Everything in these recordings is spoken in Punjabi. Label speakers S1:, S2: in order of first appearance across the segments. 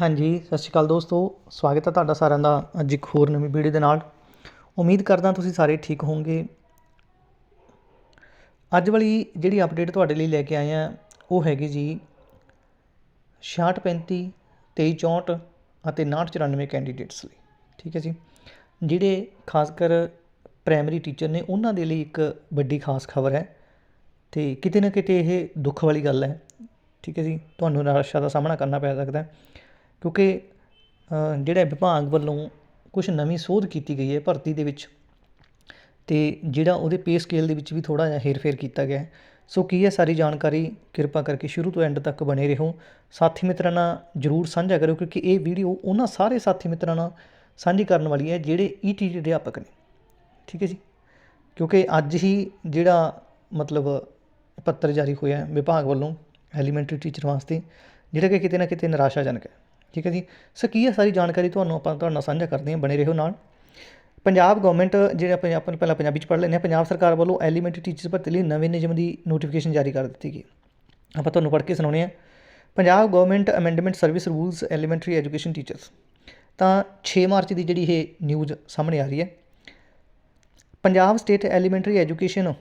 S1: ਹਾਂਜੀ, ਸਤਿ ਸ਼੍ਰੀ ਅਕਾਲ ਦੋਸਤੋ। ਸਵਾਗਤ ਹੈ ਤੁਹਾਡਾ ਸਾਰਿਆਂ ਦਾ ਅੱਜ ਇੱਕ ਹੋਰ ਨਵੀਂ ਵੀਡੀਓ ਦੇ ਨਾਲ। ਉਮੀਦ ਕਰਦਾ ਤੁਸੀਂ ਸਾਰੇ ਠੀਕ ਹੋਵੋਗੇ। ਅੱਜ ਵਾਲੀ ਜਿਹੜੀ ਅਪਡੇਟ ਤੁਹਾਡੇ ਲਈ ਲੈ ਕੇ ਆਏ ਆ ਉਹ ਹੈਗੀ ਜੀ 6635 2364 ਅਤੇ 5994 ਕੈਂਡੀਡੇਟਸ ਲਈ। ਠੀਕ ਹੈ ਜੀ। ਜਿਹੜੇ ਖਾਸ ਕਰ ਪ੍ਰਾਇਮਰੀ ਟੀਚਰ ਨੇ, ਉਹਨਾਂ ਦੇ ਲਈ ਇੱਕ ਵੱਡੀ ਖਾਸ ਖਬਰ ਹੈ ਤੇ ਕਿਤੇ ਨਾ ਕਿਤੇ ਇਹ ਦੁੱਖ ਵਾਲੀ ਗੱਲ ਹੈ। ਠੀਕ ਹੈ ਜੀ। ਤੁਹਾਨੂੰ ਨਿਰਾਸ਼ਾ ਦਾ ਸਾਹਮਣਾ ਕਰਨਾ ਪੈ ਸਕਦਾ ਹੈ। ਕਿਉਂਕਿ ਜਿਹੜਾ ਵਿਭਾਗ ਵੱਲੋਂ ਕੁਛ ਨਵੀਂ ਸੋਧ ਕੀਤੀ ਗਈ ਹੈ ਭਰਤੀ ਦੇ ਵਿੱਚ ਅਤੇ ਜਿਹੜਾ ਉਹਦੇ ਪੇ ਸਕੇਲ ਦੇ ਵਿੱਚ ਵੀ ਥੋੜ੍ਹਾ ਜਿਹਾ ਹੇਰ-ਫੇਰ ਕੀਤਾ ਗਿਆ ਸੋ ਕੀ ਹੈ ਸਾਰੀ ਜਾਣਕਾਰੀ ਕਿਰਪਾ ਕਰਕੇ ਸ਼ੁਰੂ ਤੋਂ ਐਂਡ ਤੱਕ ਬਣੇ ਰਹੋ। ਸਾਥੀ ਮਿੱਤਰਾਂ ਨਾਲ ਜਰੂਰ ਸਾਂਝਾ ਕਰੋ ਕਿਉਂਕਿ ਇਹ ਵੀਡੀਓ ਉਹਨਾਂ ਸਾਰੇ ਸਾਥੀ ਮਿੱਤਰਾਂ ਨਾਲ ਸਾਂਝੀ ਕਰਨ ਵਾਲੀ ਹੈ, ਜਿਹੜੇ ਈਟੀ ਦੇ ਅਧਿਆਪਕ ਨੇ। ਠੀਕ ਹੈ ਜੀ? ਕਿਉਂਕਿ ਅੱਜ ਹੀ ਜਿਹੜਾ ਮਤਲਬ ਪੱਤਰ ਜਾਰੀ ਹੋਇਆ ਵਿਭਾਗ ਵੱਲੋਂ ਐਲੀਮੈਂਟਰੀ ਟੀਚਰ ਵਾਸਤੇ, ਜਿਹੜਾ ਕਿ ਕਿਤੇ ਨਾ ਕਿਤੇ ਨਿਰਾਸ਼ਾਜਨਕ ਹੈ। ਠੀਕ ਹੈ ਜੀ? ਸੋ ਕੀ ਹੈ ਸਾਰੀ ਜਾਣਕਾਰੀ ਤੁਹਾਨੂੰ ਆਪਾਂ ਤੁਹਾਡੇ ਨਾਲ ਸਾਂਝਾ ਕਰਦੇ ਹਾਂ, ਬਣੇ ਰਹੋ ਨਾਲ। ਪੰਜਾਬ ਗਵਰਨਮੈਂਟ ਜਿਹੜੇ ਆਪਾਂ ਆਪਾਂ ਪਹਿਲਾਂ ਪੰਜਾਬੀ ਚ ਪੜ੍ਹ ਲੈਂਦੇ ਹਾਂ, ਪੰਜਾਬ ਸਰਕਾਰ ਵੱਲੋਂ ਐਲੀਮੈਂਟਰੀ ਟੀਚਰਸ ਭਰਤੀ ਲਈ ਨਵੇਂ ਨਿਯਮ ਦੀ ਨੋਟੀਫਿਕੇਸ਼ਨ ਜਾਰੀ ਕਰ ਦਿੱਤੀ ਗਈ। ਆਪਾਂ ਤੁਹਾਨੂੰ ਪੜ੍ਹ ਕੇ ਸੁਣਾਉਂਦੇ ਹਾਂ। Punjab government amendment service rules elementary education teachers ਤਾਂ 6 ਮਾਰਚ ਦੀ ਜਿਹੜੀ ਇਹ ਨਿਊਜ਼ ਸਾਹਮਣੇ ਆ ਰਹੀ ਹੈ। Punjab state elementary education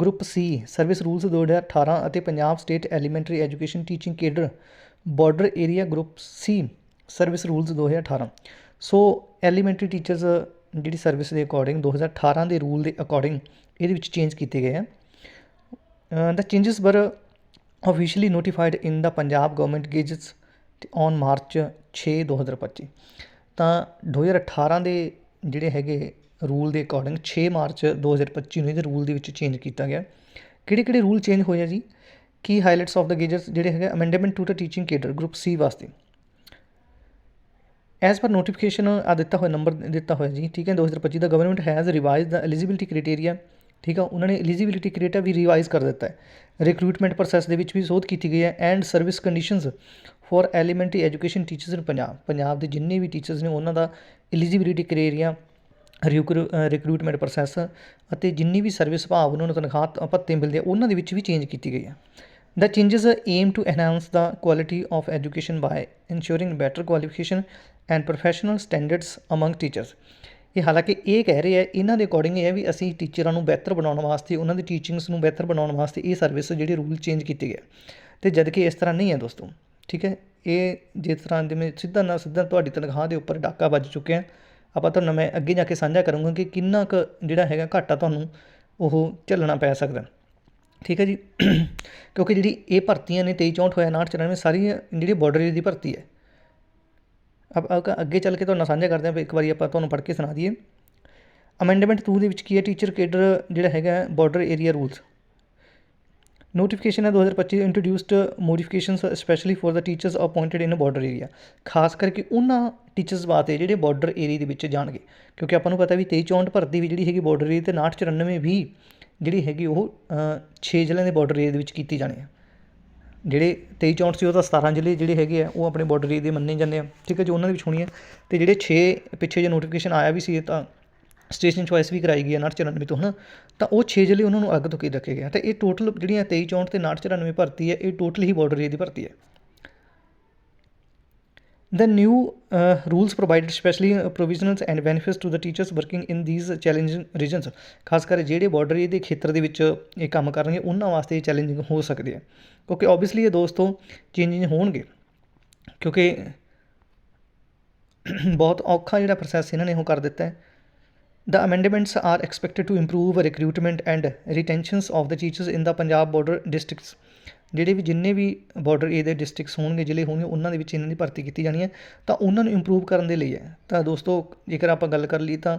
S1: group C service rules 2018 ਅਤੇ Punjab state elementary education teaching cadre border area group C service rules 2018 so elementary teachers ਜਿਹੜੀ ਸਰਵਿਸ ਦੇ ਅਕੋਰਡਿੰਗ 2018 ਦੇ ਰੂਲ ਦੇ ਅਕੋਰਡਿੰਗ ਇਹਦੇ ਵਿੱਚ ਚੇਂਜ ਕੀਤੇ ਗਏ ਆ। The changes were officially notified in the Punjab government gazettes on March 6 2025 ਤਾਂ 2018 ਦੇ ਜਿਹੜੇ ਹੈਗੇ ਰੂਲ ਦੇ ਅਕੋਰਡਿੰਗ 6 ਮਾਰਚ 2025 ਨੂੰ ਇਹਦੇ ਰੂਲ ਦੇ ਵਿੱਚ ਚੇਂਜ ਕੀਤਾ ਗਿਆ। ਕਿਹੜੇ ਕਿਹੜੇ ਰੂਲ ਚੇਂਜ ਹੋਏ ਆ ਜੀ? ਕੀ ਹਾਈਲਾਈਟਸ ਆਫ ਦ ਗੇਜਟਸ ਜਿਹੜੇ ਹੈਗੇ amendment to the teaching cadre group C ਵਾਸਤੇ। ਐਜ਼ ਪਰ ਨੋਟੀਫਿਕੇਸ਼ਨ ਆ ਦਿੱਤਾ ਹੋਇਆ ਨੰਬਰ ਦਿੱਤਾ ਹੋਇਆ ਜੀ, ਠੀਕ ਹੈ? 2025 the government has revised the eligibility criteria ਠੀਕ ਆ? ਉਹਨਾਂ ਨੇ ਐਲੀਜੀਬਿਲਟੀ ਕ੍ਰਾਈਟੇਰੀਆ ਵੀ ਰਿਵਾਈਜ਼ ਕਰ ਦਿੱਤਾ ਹੈ। ਰਿਕਰੂਟਮੈਂਟ ਪ੍ਰੋਸੈਸ ਦੇ ਵਿੱਚ ਵੀ ਸੋਧ ਕੀਤੀ ਗਈ ਹੈ and service conditions for elementary education teachers in Punjab Punjab ਦੇ ਜਿੰਨੇ ਵੀ ਟੀਚਰਸ ਨੇ, ਉਹਨਾਂ ਦਾ ਐਲੀਜੀਬਿਲਿਟੀ ਕ੍ਰਾਈਟੇਰੀਆ ਰਿਕਰੂਟਮੈਂਟ ਪ੍ਰੋਸੈਸ ਅਤੇ ਜਿੰਨੀ ਵੀ ਸਰਵਿਸ ਭਾਵ ਉਹਨਾਂ ਨੂੰ ਤਨਖਾਹ ਭੱਤੇ ਮਿਲਦੇ ਆ, ਉਹਨਾਂ ਦੇ ਵਿੱਚ ਵੀ ਚੇਂਜ ਕੀਤੀ ਗਈ ਹੈ। The changes aim to enhance the quality of education by ensuring better qualification and professional standards among teachers. ਇਹ ਹਾਲਾਂਕਿ ਇਹ ਕਹਿ ਰਹੇ ਆ ਇਹਨਾਂ ਦੇ ਅਕੋਰਡਿੰਗ ਇਹ ਹੈ ਵੀ ਅਸੀਂ ਟੀਚਰਾਂ ਨੂੰ ਬਿਹਤਰ ਬਣਾਉਣ ਵਾਸਤੇ, ਉਹਨਾਂ ਦੀ ਟੀਚਿੰਗਸ ਨੂੰ ਬਿਹਤਰ ਬਣਾਉਣ ਵਾਸਤੇ ਇਹ ਸਰਵਿਸ ਜਿਹੜੇ ਰੂਲ ਚੇਂਜ ਕੀਤੇ ਗਏ ਤੇ ਜਦ ਕਿ ਇਸ ਤਰ੍ਹਾਂ ਨਹੀਂ ਹੈ ਦੋਸਤੋ, ਠੀਕ ਹੈ? ਇਹ ਜਿਸ ਤਰ੍ਹਾਂ ਜਿਵੇਂ ਸਿੱਧਾ ਨਾ ਸਿੱਧਾ ਤੁਹਾਡੀ ਤਨਖਾਹ ਦੇ ਉੱਪਰ ਡਾਕਾ ਵੱਜ ਚੁੱਕਿਆ ਆਪਾਂ ਤੁਹਾਨੂੰ, ਮੈਂ ਅੱਗੇ ਜਾ ਕੇ ਸਾਂਝਾ ਕਰੂੰਗਾ ਕਿ ਕਿੰਨਾ ਕੁ ਜਿਹੜਾ ਹੈਗਾ ਘਾਟਾ ਤੁਹਾਨੂੰ ਉਹ ਝੱਲਣਾ ਪੈ ਸਕਦਾ ਠੀਕ ਹੈ ਜੀ। ਕਿਉਂਕਿ ਜਿਹੜੀ ਇਹ ਭਰਤੀਆਂ ਨੇ 23 64 ਹੋਇਆ 59 94 ਸਾਰੀਆਂ ਜਿਹੜੀ ਬਾਰਡਰ ਦੀ ਭਰਤੀ ਹੈ। ਅਬ ਅੱਗੇ ਚੱਲ ਕੇ ਤੁਹਾਨੂੰ ਸਾਂਝਾ ਕਰਦੇ ਹਾਂ ਇੱਕ ਵਾਰੀ ਆਪਾਂ ਤੁਹਾਨੂੰ ਪੜ੍ਹ ਕੇ ਸੁਣਾ ਦਈਏ। ਅਮੈਂਡਮੈਂਟ 2 ਦੇ ਵਿੱਚ ਕੀ ਹੈ? ਟੀਚਰ ਕੇਡਰ ਜਿਹੜਾ ਹੈਗਾ ਬਾਰਡਰ ਏਰੀਆ ਰੂਲਸ ਨੋਟੀਫਿਕੇਸ਼ਨ ਹੈ 2025 introduced modifications specially for the teachers appointed in border area ਖਾਸ ਕਰਕੇ ਉਹਨਾਂ ਟੀਚਰਸ ਵਾਸਤੇ ਜਿਹੜੇ ਬਾਰਡਰ ਏਰੀਆ ਦੇ ਵਿੱਚ ਜਾਣਗੇ। ਕਿਉਂਕਿ ਆਪਾਂ ਨੂੰ ਪਤਾ ਵੀ 23 64 ਭਰਤੀ ਵੀ ਜਿਹੜੀ ਹੈਗੀ ਬਾਰਡਰ ਏਰੀਆ ਤੇ 59 94 ਵੀ ਜਿਹੜੀ ਹੈਗੀ ਉਹ 6 ਜ਼ਿਲ੍ਹਿਆਂ ਦੇ ਬਾਰਡਰ ਏਰੀਆ ਦੇ ਵਿੱਚ ਕੀਤੀ ਜਾਣੀ ਹੈ ਜਿਹੜੇ 23 64 ਸੀ ਉਹ ਤਾਂ 17 ਜ਼ਿਲ੍ਹੇ ਜਿਹੜੇ ਹੈਗੇ ਆ, ਉਹ ਆਪਣੇ ਬਾਰਡਰ ਏਰੀਆ ਦੇ ਮੰਨੇ ਜਾਂਦੇ ਆ। ਠੀਕ ਹੈ ਜੀ, ਉਹਨਾਂ ਦੇ ਵਿੱਚ ਹੋਣੀ ਹੈ ਤੇ ਜਿਹੜੇ 6 ਪਿੱਛੇ ਜੇ ਨੋਟੀਫਿਕੇਸ਼ਨ ਆਇਆ ਵੀ ਸੀ ਤਾਂ ਸਟੇਸ਼ਨ ਚੁਆਇਸ ਵੀ ਕਰਾਈ ਗਈ ਹੈ 94 ਤੋਂ, ਹਨਾ? ਤਾਂ ਉਹ 6 ਜ਼ਿਲ੍ਹੇ ਉਹਨਾਂ ਨੂੰ ਅੱਗ ਤੋਂ ਕੀ ਰੱਖੇ ਗਏ ਆ ਤੇ ਇਹ ਟੋਟਲ ਜਿਹੜੀਆਂ 23 64 ਤੇ 94 ਭਰਤੀ ਹੈ ਇਹ ਟੋਟਲ ਹੀ ਬਾਰਡਰ ਏਰੀਆ ਦੀ ਭਰਤੀ ਹੈ The new uh, rules provided specially uh, provisionals and benefits to the teachers working in these challenging regions ਖਾਸ ਕਰ ਜਿਹੜੇ ਬਾਰਡਰ ਏਰੀਆ ਦੇ ਖੇਤਰ ਦੇ ਵਿੱਚ ਇਹ ਕੰਮ ਕਰਨਗੇ ਉਹਨਾਂ ਵਾਸਤੇ ਇਹ ਚੈਲੰਜਿੰਗ ਹੋ ਸਕਦੇ ਆ ਕਿਉਂਕਿ ਆਬਵੀਅਸਲੀ ਇਹ ਦੋਸਤੋ ਚੇਂਜਿੰਗ ਹੋਣਗੇ ਕਿਉਂਕਿ ਬਹੁਤ ਔਖਾ ਜਿਹੜਾ ਪ੍ਰੋਸੈਸ ਇਹਨਾਂ ਨੇ ਉਹ ਕਰ ਦਿੱਤਾ ਹੈ The amendments are expected to improve recruitment and retentions of the teachers in the Punjab border districts. ਜਿਹੜੇ ਵੀ ਜਿੰਨੇ ਵੀ ਬਾਰਡਰ ਏਰੀਆ ਦੇ ਡਿਸਟ੍ਰਿਕਟਸ ਹੋਣਗੇ, ਜ਼ਿਲ੍ਹੇ ਹੋਣਗੇ, ਉਹਨਾਂ ਦੇ ਵਿੱਚ ਇਹਨਾਂ ਦੀ ਭਰਤੀ ਕੀਤੀ ਜਾਣੀ ਹੈ। ਤਾਂ ਉਹਨਾਂ ਨੂੰ ਇੰਪਰੂਵ ਕਰਨ ਦੇ ਲਈ ਹੈ। ਤਾਂ ਦੋਸਤੋ, ਜੇਕਰ ਆਪਾਂ ਗੱਲ ਕਰ ਲਈ ਤਾਂ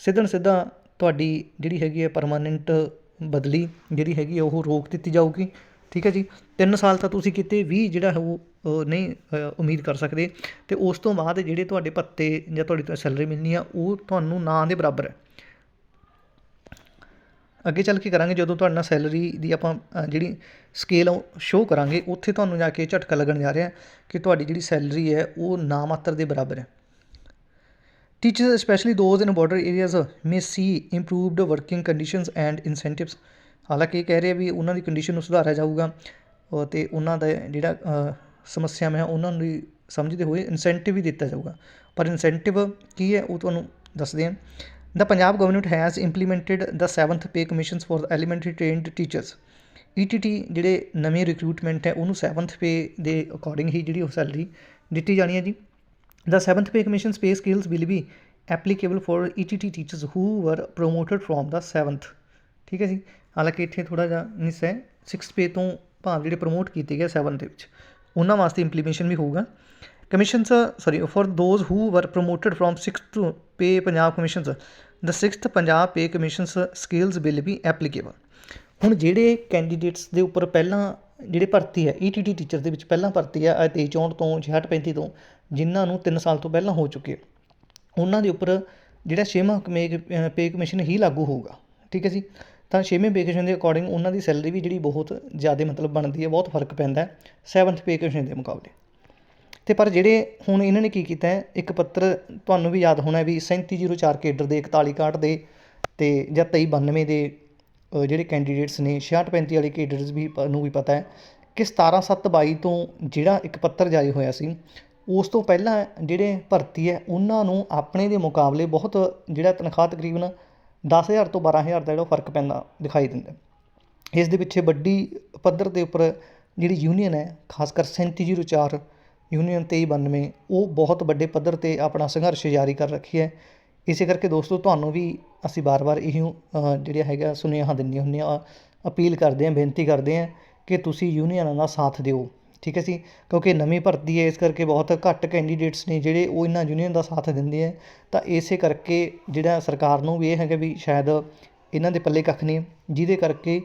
S1: ਸਿੱਧਣ ਸਿੱਧਾ ਤੁਹਾਡੀ ਜਿਹੜੀ ਹੈਗੀ ਹੈ ਪਰਮਾਨੈਂਟ ਬਦਲੀ ਜਿਹੜੀ ਹੈਗੀ ਹੈ, ਉਹ ਰੋਕ ਦਿੱਤੀ ਜਾਊਗੀ। ਠੀਕ ਹੈ ਜੀ? 3 ਸਾਲ ਤਾਂ ਤੁਸੀਂ ਕਿਤੇ ਵੀ ਜਿਹੜਾ ਹੈ ਉਹ ਨਹੀਂ ਉਮੀਦ ਕਰ ਸਕਦੇ। ਤੇ ਉਸ ਤੋਂ ਬਾਅਦ ਜਿਹੜੇ ਤੁਹਾਡੇ ਭੱਤੇ ਜਾਂ ਤੁਹਾਡੀ ਸੈਲਰੀ ਮਿਲਣੀ ਆ, ਉਹ ਤੁਹਾਨੂੰ ਨਾ ਦੇ ਬਰਾਬਰ ਹੈ। ਅੱਗੇ ਚੱਲ ਕੇ ਕਰਾਂਗੇ ਜਦੋਂ ਤੁਹਾਡੇ ਨਾਲ ਸੈਲਰੀ ਦੀ ਆਪਾਂ ਜਿਹੜੀ ਸਕੇਲ ਸ਼ੋਅ ਕਰਾਂਗੇ ਉੱਥੇ ਤੁਹਾਨੂੰ ਜਾ ਕੇ ਝਟਕਾ ਲੱਗਣ ਜਾ ਰਿਹਾ ਕਿ ਤੁਹਾਡੀ ਜਿਹੜੀ ਸੈਲਰੀ ਹੈ ਉਹ ਨਾ ਮਾਤਰ ਦੇ ਬਰਾਬਰ ਹੈ। Teachers, specially those in border areas may see improved working conditions and incentives ਹਾਲਾਂਕਿ ਇਹ ਕਹਿ ਰਹੇ ਵੀ ਉਹਨਾਂ ਦੀ ਕੰਡੀਸ਼ਨ ਨੂੰ ਸੁਧਾਰਿਆ ਜਾਊਗਾ ਅ, ਤੇ ਉਹਨਾਂ ਦਾ ਜਿਹੜਾ ਅ, ਸਮੱਸਿਆਵਾਂ ਹੈ ਉਹਨਾਂ ਦੀ ਸਮਝਦੇ ਹੋਏ ਇਨਸੈਂਟਿਵ ਵੀ ਦਿੱਤਾ ਜਾਊਗਾ। ਪਰ ਇਨਸੈਂਟਿਵ ਕੀ ਹੈ ਉਹ ਤੁਹਾਨੂੰ ਦੱਸਦੇ ਹਾਂ the Punjab government has implemented the 7th pay commissions for elementary trained teachers ETT ਜਿਹੜੇ ਨਵੇਂ ਰਿਕਰੂਟਮੈਂਟ ਹੈ, ਉਹਨੂੰ 7th ਪੇ ਦੇ ਅਕੋਰਡਿੰਗ ਹੀ ਜਿਹੜੀ ਉਹ ਸੈਲਰੀ ਦਿੱਤੀ ਜਾਣੀ ਹੈ ਜੀ। The seventh pay commission's pay scales will be applicable for ETT teachers who were promoted from the seventh ਠੀਕ ਹੈ ਜੀ। ਹਾਲਾਂਕਿ ਇੱਥੇ ਥੋੜਾ ਜਿਹਾ ਮਿਸ ਹੈ। 6th ਪੇ ਤੋਂ ਭਾਵ ਜਿਹੜੇ ਪ੍ਰਮੋਟ ਕੀਤੇ ਗਏ 7 ਦੇ ਵਿੱਚ, ਉਹਨਾਂ ਵਾਸਤੇ ਇੰਪਲੀਮੇਸ਼ਨ ਵੀ ਹੋਊਗਾ। Commissions sorry for those who were promoted from 6th pay Punjab commissions the 6th Punjab pay commissions scales will be applicable ਹੁਣ ਜਿਹੜੇ ਕੈਂਡੀਡੇਟਸ ਦੇ ਉੱਪਰ ਪਹਿਲਾਂ ਜਿਹੜੇ ਭਰਤੀ ਹੈ ਈਟੀਟੀ ਟੀਚਰ ਦੇ ਵਿੱਚ ਪਹਿਲਾਂ ਭਰਤੀ ਹੈ 23 64 ਤੋਂ 66 35 ਤੋਂ ਜਿਨ੍ਹਾਂ ਨੂੰ 3 ਸਾਲ ਤੋਂ ਪਹਿਲਾਂ ਹੋ ਚੁੱਕੇ ਉਹਨਾਂ ਦੇ ਉੱਪਰ ਜਿਹੜਾ ਛੇਵਾਂ ਪੇ ਕਮਿਸ਼ਨ ਹੀ ਲਾਗੂ ਹੋਊਗਾ, ਠੀਕ ਹੈ ਜੀ? ਤਾਂ ਛੇਵੇਂ ਪੇ ਕਮਿਸ਼ਨ ਦੇ ਅਕੋਰਡਿੰਗ ਉਹਨਾਂ ਦੀ ਸੈਲਰੀ ਵੀ ਜਿਹੜੀ ਬਹੁਤ ਜ਼ਿਆਦਾ ਮਤਲਬ ਬਣਦੀ ਹੈ, ਬਹੁਤ ਫ਼ਰਕ ਪੈਂਦਾ ਹੈ 7th ਪੇ ਕਮਿਸ਼ਨ ਦੇ ਮੁਕਾਬਲੇ। ਅਤੇ ਪਰ ਜਿਹੜੇ ਹੁਣ ਇਹਨਾਂ ਨੇ ਕੀ ਕੀਤਾ ਇੱਕ ਪੱਤਰ ਤੁਹਾਨੂੰ ਵੀ ਯਾਦ ਹੋਣਾ ਵੀ 3704 ਕੇਡਰ ਦੇ 4161 ਦੇ ਅਤੇ ਜਾਂ 2392 ਦੇ ਜਿਹੜੇ ਕੈਂਡੀਡੇਟਸ ਨੇ 6635 ਵਾਲੇ ਕੇਡਰਸ ਵੀ ਪ- ਨੂੰ ਵੀ ਪਤਾ ਹੈ ਕਿ 17722 ਤੋਂ ਜਿਹੜਾ ਇੱਕ ਪੱਤਰ ਜਾਰੀ ਹੋਇਆ ਸੀ, ਉਸ ਤੋਂ ਪਹਿਲਾਂ ਜਿਹੜੇ ਭਰਤੀ ਹੈ, ਉਹਨਾਂ ਨੂੰ ਆਪਣੇ ਦੇ ਮੁਕਾਬਲੇ ਬਹੁਤ ਜਿਹੜਾ ਤਨਖਾਹ ਤਕਰੀਬਨ 10000 ਤੋਂ 12000 ਦਾ ਜਿਹੜਾ ਫ਼ਰਕ ਪੈਂਦਾ ਦਿਖਾਈ ਦਿੰਦਾ ਇਸ ਦੇ ਪਿੱਛੇ ਵੱਡੀ ਪੱਧਰ ਦੇ ਉੱਪਰ ਜਿਹੜੀ ਯੂਨੀਅਨ ਹੈ ਖਾਸ ਕਰ 3704 ਯੂਨੀਅਨ 2392 ਉਹ ਬਹੁਤ ਵੱਡੇ ਪੱਧਰ ਤੇ ਆਪਣਾ ਸੰਘਰਸ਼ ਜਾਰੀ ਕਰ ਰੱਖੀ ਹੈ। ਇਸੇ ਕਰਕੇ ਦੋਸਤੋ ਤੁਹਾਨੂੰ ਵੀ ਅਸੀਂ ਬਾਰ-ਬਾਰ ਇਹੀ ਅ, ਜਿਹੜਾ ਹੈਗਾ ਸੁਨੇਹਾ ਦਿੰਦੇ ਹੁੰਦੇ ਆ ਅਪੀਲ ਕਰਦੇ ਹਾਂ ਬੇਨਤੀ ਕਰਦੇ ਹਾਂ ਕਿ ਤੁਸੀਂ ਯੂਨੀਅਨਾਂ ਦਾ ਸਾਥ ਦਿਓ। ਠੀਕ ਹੈ ਜੀ? ਕਿਉਂਕਿ ਨਵੀਂ ਭਰਤੀ ਹੈ ਇਸ ਕਰਕੇ ਬਹੁਤ ਘੱਟ ਕੈਂਡੀਡੇਟਸ ਨੇ ਜਿਹੜੇ ਉਹ ਇਹਨਾਂ ਯੂਨੀਅਨ ਦਾ ਸਾਥ ਦਿੰਦੇ ਆ ਤਾਂ ਇਸੇ ਕਰਕੇ ਜਿਹੜਾ ਸਰਕਾਰ ਨੂੰ ਵੀ ਇਹ ਹੈਗਾ ਵੀ ਸ਼ਾਇਦ ਇਹਨਾਂ ਦੇ ਪੱਲੇ ਕੱਖ ਨਹੀਂ ਜਿਹਦੇ ਕਰਕੇ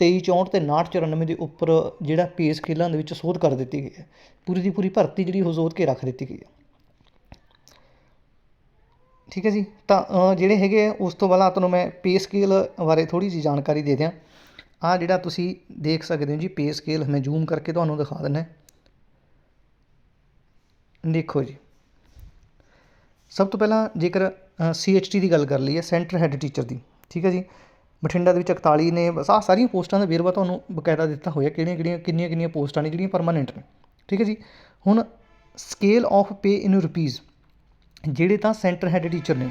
S1: 23 64 ਤੇ 59 94 ਦੇ ਉੱਪਰ ਜਿਹੜਾ ਪੇ ਸਕੇਲਾਂ ਦੇ ਵਿੱਚ ਸੋਧ ਕਰ ਦਿੱਤੀ ਗਈ ਹੈ। ਪੂਰੀ ਦੀ ਪੂਰੀ ਭਰਤੀ ਜਿਹੜੀ ਉਹ ਸੋਧ ਕੇ ਰੱਖ ਦਿੱਤੀ ਗਈ ਹੈ। ਠੀਕ ਹੈ ਜੀ ਤਾਂ ਜਿਹੜੇ ਹੈਗੇ ਆ, ਉਸ ਤੋਂ ਪਹਿਲਾਂ ਤੁਹਾਨੂੰ ਮੈਂ ਪੇ ਸਕੇਲ ਬਾਰੇ ਥੋੜੀ ਜਿਹੀ ਜਾਣਕਾਰੀ ਦੇ ਦਿਆਂ। ਆ ਜਿਹੜਾ ਤੁਸੀਂ ਦੇਖ ਸਕਦੇ ਹੋ ਜੀ ਪੇ ਸਕੇਲ ਮੈਂ ਜ਼ੂਮ ਕਰਕੇ ਤੁਹਾਨੂੰ ਦਿਖਾ ਦਿੰਦਾ। ਦੇਖੋ ਜੀ। ਸਭ ਤੋਂ ਪਹਿਲਾਂ ਜੇਕਰ ਸੀਐਚਟੀ ਦੀ ਗੱਲ ਕਰ ਲਈਏ ਸੈਂਟਰ ਹੈੱਡ ਟੀਚਰ ਦੀ। ਠੀਕ ਹੈ ਜੀ? ਬਠਿੰਡਾ ਦੇ ਵਿੱਚ 41 ਨੇ ਬਸ ਆਹ ਸਾਰੀਆਂ ਪੋਸਟਾਂ ਦਾ ਵੇਰਵਾ ਤੁਹਾਨੂੰ ਬਕਾਇਦਾ ਦਿੱਤਾ ਹੋਇਆ ਕਿਹੜੀਆਂ ਕਿਹੜੀਆਂ, ਕਿੰਨੀਆਂ ਕਿੰਨੀਆਂ ਪੋਸਟਾਂ ਨੇ ਜਿਹੜੀਆਂ ਪਰਮਾਨੈਂਟ ਨੇ। ਠੀਕ ਹੈ ਜੀ? ਹੁਣ scale of pay in rupees ਜਿਹੜੇ ਤਾਂ ਸੈਂਟਰ ਹੈਡ ਟੀਚਰ ਨੇ,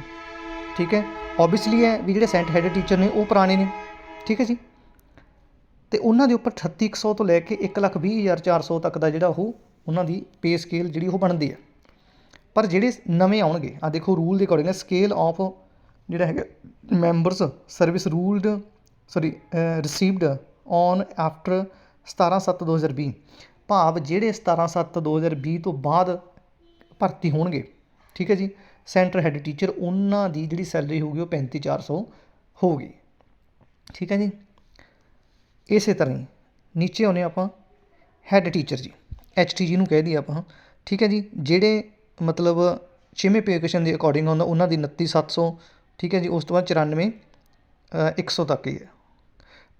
S1: ਠੀਕ ਹੈ? ਓਬਵੀਅਸਲੀ ਹੈ ਵੀ ਜਿਹੜੇ ਸੈਂਟਰ ਹੈਡ ਟੀਚਰ ਨੇ, ਉਹ ਪੁਰਾਣੇ ਨੇ, ਠੀਕ ਹੈ ਜੀ? ਤੇ ਉਹਨਾਂ ਦੇ ਉੱਪਰ 3800 ਤੋਂ ਲੈ ਕੇ 120400 ਤੱਕ ਦਾ ਜਿਹੜਾ ਉਹ ਉਹਨਾਂ ਦੀ ਪੇ ਸਕੇਲ ਜਿਹੜੀ ਉਹ ਬਣਦੀ ਹੈ। ਪਰ ਜਿਹੜੇ ਨਵੇਂ ਆਉਣਗੇ ਆ ਦੇਖੋ ਰੂਲ ਦੇ ਅਕੋਰਡਿੰਗ ਸਕੇਲ ਆਫ ਜਿਹੜਾ ਹੈਗਾ members service ruled sorry received on after 17/7/2020 ਭਾਵ ਜਿਹੜੇ 17/7/2020 ਤੋਂ ਬਾਅਦ ਭਰਤੀ ਹੋਣਗੇ, ਠੀਕ ਹੈ ਜੀ ਸੈਂਟਰ ਹੈੱਡ ਟੀਚਰ ਉਹਨਾਂ ਦੀ ਜਿਹੜੀ ਸੈਲਰੀ ਹੋਊਗੀ ਉਹ 35400 ਹੋਊਗੀ। ਠੀਕ ਹੈ ਜੀ? ਇਸੇ ਤਰ੍ਹਾਂ ਹੀ ਨੀਚੇ ਆਉਨੇ ਆਪਾਂ head teacher G H T ਜੀ ਨੂੰ ਕਹਿ ਦਈਏ ਆਪਾਂ, ਠੀਕ ਹੈ ਜੀ, ਜਿਹੜੇ ਮਤਲਬ ਛੇਵੇਂ ਪੇ ਕਮਿਸ਼ਨ ਦੇ ਅਕੋਰਡਿੰਗ ਹੁੰਦਾ, ਉਹਨਾਂ ਦੀ 29700 ਠੀਕ ਹੈ ਜੀ, ਉਸ ਤੋਂ ਬਾਅਦ 94 ਇੱਕ ਸੌ ਤੱਕ ਹੀ ਹੈ।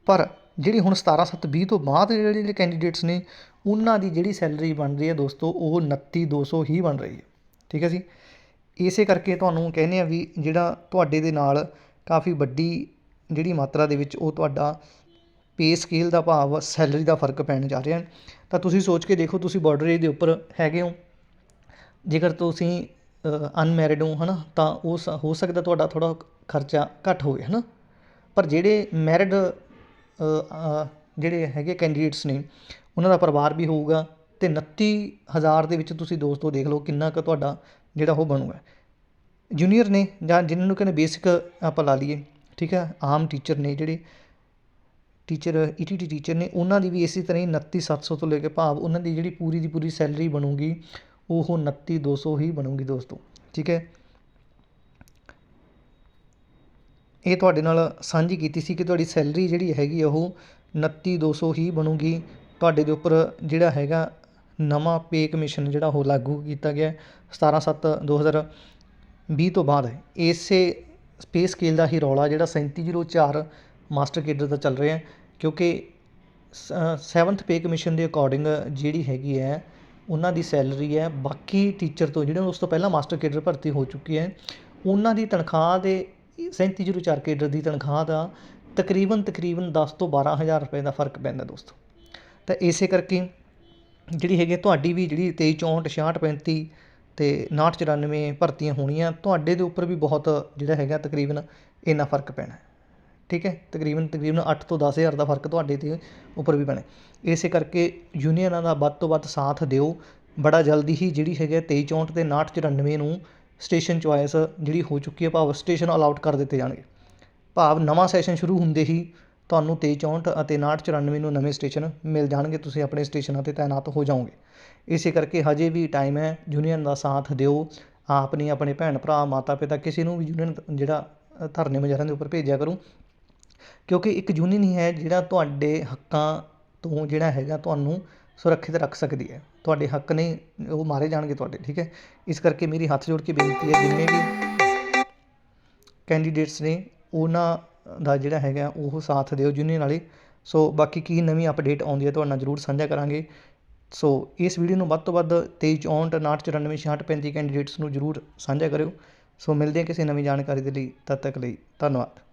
S1: ਪਰ ਜਿਹੜੀ ਹੁਣ 17720 ਤੋਂ ਬਾਅਦ ਜਿਹੜੇ ਜਿਹੜੇ ਕੈਂਡੀਡੇਟਸ ਨੇ, ਉਹਨਾਂ ਦੀ ਜਿਹੜੀ ਸੈਲਰੀ ਬਣ ਰਹੀ ਹੈ ਦੋਸਤੋ, ਉਹ 29200 ਹੀ ਬਣ ਰਹੀ ਹੈ। ਠੀਕ ਹੈ ਜੀ, ਇਸੇ ਕਰਕੇ ਤੁਹਾਨੂੰ ਕਹਿੰਦੇ ਆ ਵੀ ਜਿਹੜਾ ਤੁਹਾਡੇ ਦੇ ਨਾਲ ਕਾਫੀ ਵੱਡੀ ਜਿਹੜੀ ਮਾਤਰਾ ਦੇ ਵਿੱਚ ਉਹ ਤੁਹਾਡਾ ਪੇ ਸਕੇਲ ਦਾ ਭਾਵ ਸੈਲਰੀ ਦਾ ਫ਼ਰਕ ਪੈਣ ਜਾ ਰਿਹਾ ਤਾਂ ਤੁਸੀਂ ਸੋਚ ਕੇ ਦੇਖੋ, ਤੁਸੀਂ ਬਾਰਡਰ ਏਜ ਦੇ ਉੱਪਰ ਹੈਗੇ ਹੋ। ਜੇਕਰ ਤੁਸੀਂ ਅਨਮੈਰਿਡ ਹੋ ਹੈ ਨਾ ਤਾਂ ਉਹ ਸ- ਹੋ ਸਕਦਾ ਤੁਹਾਡਾ ਥੋੜ੍ਹਾ ਖਰਚਾ ਘੱਟ ਹੋਵੇ ਹੈ ਨਾ ਪਰ ਜਿਹੜੇ ਮੈਰਿਡ ਜਿਹੜੇ ਹੈਗੇ ਕੈਂਡੀਡੇਟਸ ਨੇ, ਉਹਨਾਂ ਦਾ ਪਰਿਵਾਰ ਵੀ ਹੋਊਗਾ ਅਤੇ ਉਨੱਤੀ ਹਜ਼ਾਰ ਦੇ ਵਿੱਚ ਤੁਸੀਂ ਦੋਸਤੋ ਦੇਖ ਲਓ ਕਿੰਨਾ ਕੁ ਤੁਹਾਡਾ ਜਿਹੜਾ ਉਹ ਬਣੂਗਾ। ਜੂਨੀਅਰ ਨੇ ਜਾਂ ਜਿਨ੍ਹਾਂ ਨੂੰ ਕਹਿੰਦੇ ਬੇਸਿਕ ਆਪਾਂ ਲਾ ਲਈਏ, ਠੀਕ ਹੈ, ਆਮ ਟੀਚਰ ਨੇ ਜਿਹੜੇ ਟੀਚਰ ਈਟੀਟੀ ਟੀਚਰ ਨੇ, ਉਹਨਾਂ ਦੀ ਵੀ ਇਸੇ ਤਰ੍ਹਾਂ ਹੀ 29700 ਤੋਂ ਲੈ ਕੇ ਭਾਵ ਉਹਨਾਂ ਦੀ ਜਿਹੜੀ ਪੂਰੀ ਦੀ ਪੂਰੀ ਸੈਲਰੀ ਬਣੂਗੀ ਉਹ 29200 ਹੀ ਬਣੂਗੀ ਦੋਸਤੋ, ਠੀਕ ਹੈ। ਇਹ ਤੁਹਾਡੇ ਨਾਲ ਸਾਂਝੀ ਕੀਤੀ ਸੀ ਕਿ ਤੁਹਾਡੀ ਸੈਲਰੀ ਜਿਹੜੀ ਹੈਗੀ ਆ ਉਹ 29200 ਹੀ ਬਣੂਗੀ। ਤੁਹਾਡੇ ਦੇ ਉੱਪਰ ਜਿਹੜਾ ਹੈਗਾ ਨਵਾਂ ਪੇ ਕਮਿਸ਼ਨ ਜਿਹੜਾ ਉਹ ਲਾਗੂ ਕੀਤਾ ਗਿਆ 17/7/2020 ਤੋਂ ਬਾਅਦ। ਇਸੇ ਪੇ ਸਕੇਲ ਦਾ ਹੀ ਰੌਲਾ ਜਿਹੜਾ 3704 ਮਾਸਟਰ ਕੇਡਰ ਦਾ ਚੱਲ ਰਿਹਾ ਹੈ ਕਿਉਂਕਿ 7th ਪੇ ਕਮਿਸ਼ਨ ਦੇ ਅਕੋਰਡਿੰਗ ਜਿਹੜੀ ਹੈਗੀ ਹੈ ਉਹਨਾਂ ਦੀ ਸੈਲਰੀ ਹੈ। ਬਾਕੀ ਟੀਚਰ ਤੋਂ ਜਿਹੜੇ ਉਸ ਤੋਂ ਪਹਿਲਾਂ ਮਾਸਟਰ ਕੇਡਰ ਭਰਤੀ ਹੋ ਚੁੱਕੀ ਹੈ। ਉਹਨਾਂ ਦੀ ਤਨਖਾਹ ਦੇ 3704 ਕੇਡਰ ਦੀ ਤਨਖਾਹ ਦਾ ਤਕਰੀਬਨ ਤਕਰੀਬਨ 10 ਤੋਂ 12000 ਰੁਪਏ ਦਾ ਫ਼ਰਕ ਪੈਂਦਾ ਦੋਸਤੋ। ਤਾਂ ਇਸੇ ਕਰਕੇ ਜਿਹੜੀ ਹੈਗੀ ਆ ਤੁਹਾਡੀ ਵੀ ਜਿਹੜੀ 23 64 65 35 ਤੇ 59 94 ਭਰਤੀਆਂ ਹੋਣੀਆਂ, ਤੁਹਾਡੇ ਦੇ ਉੱਪਰ ਵੀ ਬਹੁਤ ਜਿਹੜਾ ਹੈਗਾ ਤਕਰੀਬਨ ਇੰਨਾ ਫ਼ਰਕ ਪੈਣਾ ਠੀਕ ਹੈ? ਤਕਰੀਬਨ ਤਕਰੀਬਨ 8 ਤੋਂ 10000 ਦਾ ਫ਼ਰਕ ਤੁਹਾਡੇ ਤੇ ਉੱਪਰ ਵੀ ਪੈਣਾ। ਇਸੇ ਕਰਕੇ ਯੂਨੀਅਨਾਂ ਦਾ ਵੱਧ ਤੋਂ ਵੱਧ ਸਾਥ ਦਿਓ। ਬੜਾ ਜਲਦੀ ਹੀ ਜਿਹੜੀ ਹੈਗੀ ਆ 23 64 ਤੇ 59 94 ਨੂੰ ਸਟੇਸ਼ਨ ਚੁਆਇਸ ਜਿਹੜੀ ਹੋ ਚੁੱਕੀ ਹੈ ਭਾਵ ਸਟੇਸ਼ਨ ਅਲਾਉਟ ਕਰ ਦਿੱਤੇ ਜਾਣਗੇ। ਭਾਵ ਨਵਾਂ ਸੈਸ਼ਨ ਸ਼ੁਰੂ ਹੁੰਦੇ ਹੀ ਤੁਹਾਨੂੰ 23 64 ਅਤੇ 59 94 ਨੂੰ ਨਵੇਂ ਸਟੇਸ਼ਨ ਮਿਲ ਜਾਣਗੇ, ਤੁਸੀਂ ਆਪਣੇ ਸਟੇਸ਼ਨਾਂ ਤੇ ਤਾਇਨਾਤ ਹੋ ਜਾਓਗੇ। ਇਸੇ ਕਰਕੇ ਹਜੇ ਵੀ ਟਾਈਮ ਹੈ, ਯੂਨੀਅਨ ਦਾ ਸਾਥ ਦਿਓ। ਆਪ ਨਹੀਂ, ਆਪਣੇ ਭੈਣ ਭਰਾ ਮਾਤਾ ਪਿਤਾ ਕਿਸੇ ਨੂੰ ਵੀ ਯੂਨੀਅਨ ਜਿਹੜਾ ਧਰਨੇ ਮੁਜ਼ਾਹਰਿਆਂ ਦੇ ਉੱਪਰ ਭੇਜਿਆ ਕਰੋ ਕਿਉਂਕਿ ਇੱਕ ਯੂਨੀਅਨ ਹੀ ਹੈ ਜਿਹੜਾ ਤੁਹਾਡੇ ਹੱਕਾਂ ਤੋਂ ਜਿਹੜਾ ਹੈਗਾ ਤੁਹਾਨੂੰ ਸੁਰੱਖਿਅਤ ਰੱਖ ਸਕਦੀ ਹੈ। ਤੁਹਾਡੇ ਹੱਕ ਨੇ ਉਹ ਮਾਰੇ ਜਾਣਗੇ ਤੁਹਾਡੇ, ਠੀਕ ਹੈ? ਇਸ ਕਰਕੇ ਮੇਰੀ ਹੱਥ ਜੋੜ ਕੇ ਬੇਨਤੀ ਹੈ, ਜਿੰਨੇ ਵੀ ਕੈਂਡੀਡੇਟਸ ਨੇ, ਉਹਨਾਂ ਦਾ ਜਿਹੜਾ ਹੈਗਾ ਉਹ ਸਾਥ ਦਿਓ ਯੂਨੀਅਨ ਵਾਲੇ। ਸੋ ਬਾਕੀ ਕੀ ਨਵੀਂ ਅਪਡੇਟ ਆਉਂਦੀ ਹੈ ਤੁਹਾਡੇ ਨਾਲ ਜ਼ਰੂਰ ਸਾਂਝਾ ਕਰਾਂਗੇ। ਸੋ ਇਸ ਵੀਡੀਓ ਨੂੰ ਵੱਧ ਤੋਂ ਵੱਧ 23 64 59 94 66 35 ਕੈਂਡੀਡੇਟਸ ਨੂੰ ਜ਼ਰੂਰ ਸਾਂਝਾ ਕਰਿਓ। ਸੋ ਮਿਲਦੇ ਹਾਂ ਕਿਸੇ ਨਵੀਂ ਜਾਣਕਾਰੀ ਦੇ ਲਈ। ਤਦ ਤੱਕ ਲਈ ਧੰਨਵਾਦ।